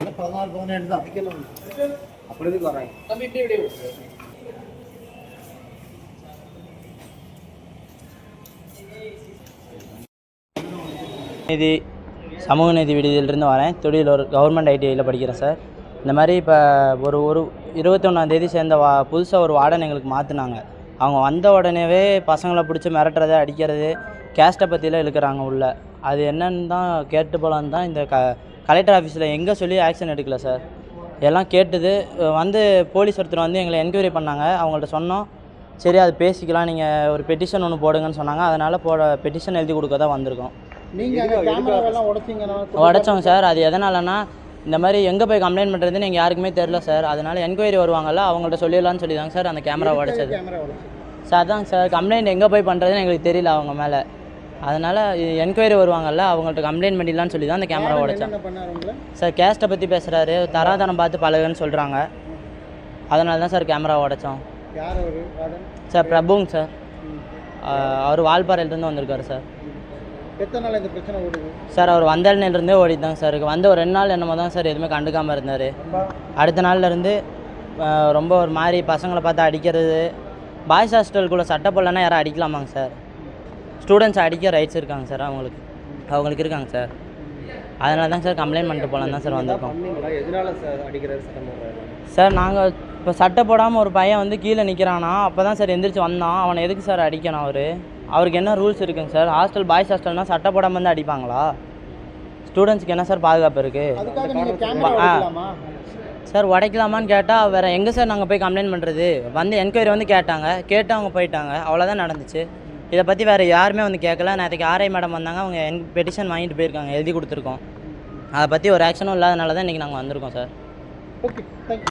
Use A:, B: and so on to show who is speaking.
A: பதினாறு பதினேழு தான்
B: அப்படி வராங்க
C: தம்பி இப்படி இப்படி
D: நீதி சமூக நீதி விடுதியிலிருந்து வரேன். தொழில் ஒரு கவர்மெண்ட் ஐடிஐயில் படிக்கிறேன் சார் இந்த மாதிரி இப்போ ஒரு ஒரு இருபத்தொன்னாந்தேதி சேர்ந்த வா புதுசாக ஒரு வார்டன் எங்களுக்கு மாற்றினாங்க அவங்க வந்த உடனேவே பசங்களை பிடிச்சி மிரட்டுறது அடிக்கிறது கேஸ்ட்டை பற்றிலாம் இழுக்கிறாங்க உள்ள. அது என்னன்னு தான் கேட்டு போகலான்னு தான் இந்த க கலெக்டர் ஆஃபீஸில் எங்கே சொல்லி ஆக்ஷன் எடுக்கல சார் எல்லாம் கேட்டது. வந்து போலீஸ் ஒருத்தர் வந்து எங்களை என்கொயரி பண்ணாங்க. அவங்கள்ட்ட சொன்னோம். சரி அது பேசிக்கலாம். நீங்கள் ஒரு பெட்டிஷன் ஒன்று போடுங்கன்னு சொன்னாங்க. அதனால் போட பெட்டிஷன் எழுதி கொடுக்க தான் வந்திருக்கோம்.
A: நீங்கள்
D: உடைச்சோங்க சார் அது எதனாலனா இந்த மாதிரி எங்கே போய் கம்ப்ளைண்ட் பண்ணுறதுன்னு எங்கள் யாருக்குமே தெரில சார் அதனால என்கொயரி வருவாங்கல்ல அவங்கள்ட்ட சொல்லிடலாம்னு சொல்லி தாங்க சார் அந்த கேமரா உடைச்சது. சார் அதாங்க சார் கம்ப்ளைண்ட் எங்கே போய் பண்ணுறதுன்னு எங்களுக்கு தெரியல அவங்க மேலே. அதனால் என்கொயரி வருவாங்கல்ல அவங்கள்ட்ட கம்ப்ளைண்ட் பண்ணிடலாம்னு சொல்லி தான் அந்த கேமரா உடைச்சேன். சார் கேஸ்ட்டை பற்றி பேசுகிறாரு தராதரம் பார்த்து பழகுன்னு சொல்கிறாங்க அதனால தான் சார் கேமரா உடைச்சோம். சார் பிரபுங்க சார். அவர் வால்பாறையிலேருந்து வந்திருக்காரு சார்.
A: எத்தனை நாள் இந்த பிரச்சனை ஓடுது?
D: சார் அவர் வந்தேல்னிலிருந்தே ஓடிதாங்க சார் இருக்கு. வந்து ஒரு ரெண்டு நாள் என்னமோ தான் சார் எதுவுமே கண்டுக்காமல் இருந்தார். அடுத்த நாள்லேருந்து ரொம்ப ஒரு மாதிரி பசங்களை பார்த்து அடிக்கிறது. பாய்ஸ் ஹாஸ்டலுக்குள்ளே சட்டை போடலன்னா யாரும் அடிக்கலாமாங்க சார். ஸ்டூடெண்ட்ஸ் அடிக்க ரைட்ஸ் இருக்காங்க சார் அவங்களுக்கு. அவங்களுக்கு இருக்காங்க சார் அதனால தான் சார் கம்ப்ளைண்ட் பண்ணிட்டு போகலாம் தான் சார் வந்திருக்கோம்.
B: சார்
D: நாங்கள் இப்போ சட்டை போடாமல் ஒரு பையன் வந்து கீழே நிற்கிறானா அப்போ தான் சார் எந்திரிச்சு வந்தான். அவனை எதுக்கு சார் அடிக்கணும் அவர்? அவருக்கு என்ன ரூல்ஸ் இருக்குங்க சார் ஹாஸ்டல் பாய்ஸ் ஹாஸ்டல்னா சட்டை போடாமல் வந்து அடிப்பாங்களா? ஸ்டூடெண்ட்ஸ்க்கு என்ன சார் பாதுகாப்பு இருக்குது ஆ. சார் உடைக்கலாமான்னு கேட்டால் வேறு எங்கே சார் நாங்கள் போய் கம்ப்ளைண்ட் பண்ணுறது வந்து என்கொயரி வந்து கேட்டாங்க. கேட்டு அவங்க போயிட்டாங்க. அவ்வளோதான் நடந்துச்சு. இதை பற்றி வேறு யாருமே வந்து கேட்கல நேற்றுக்கு ஆர்ஐ மேடம் வந்தாங்க. அவங்க என் பெட்டிஷன் வாங்கிட்டு போயிருக்காங்க. எழுதி கொடுத்துருக்கோம். அதை பற்றி ஒரு ஆக்ஷனும் இல்லாதனால தான் இன்றைக்கி நாங்கள் வந்திருக்கோம் சார்
A: ஓகே தேங்க்யூ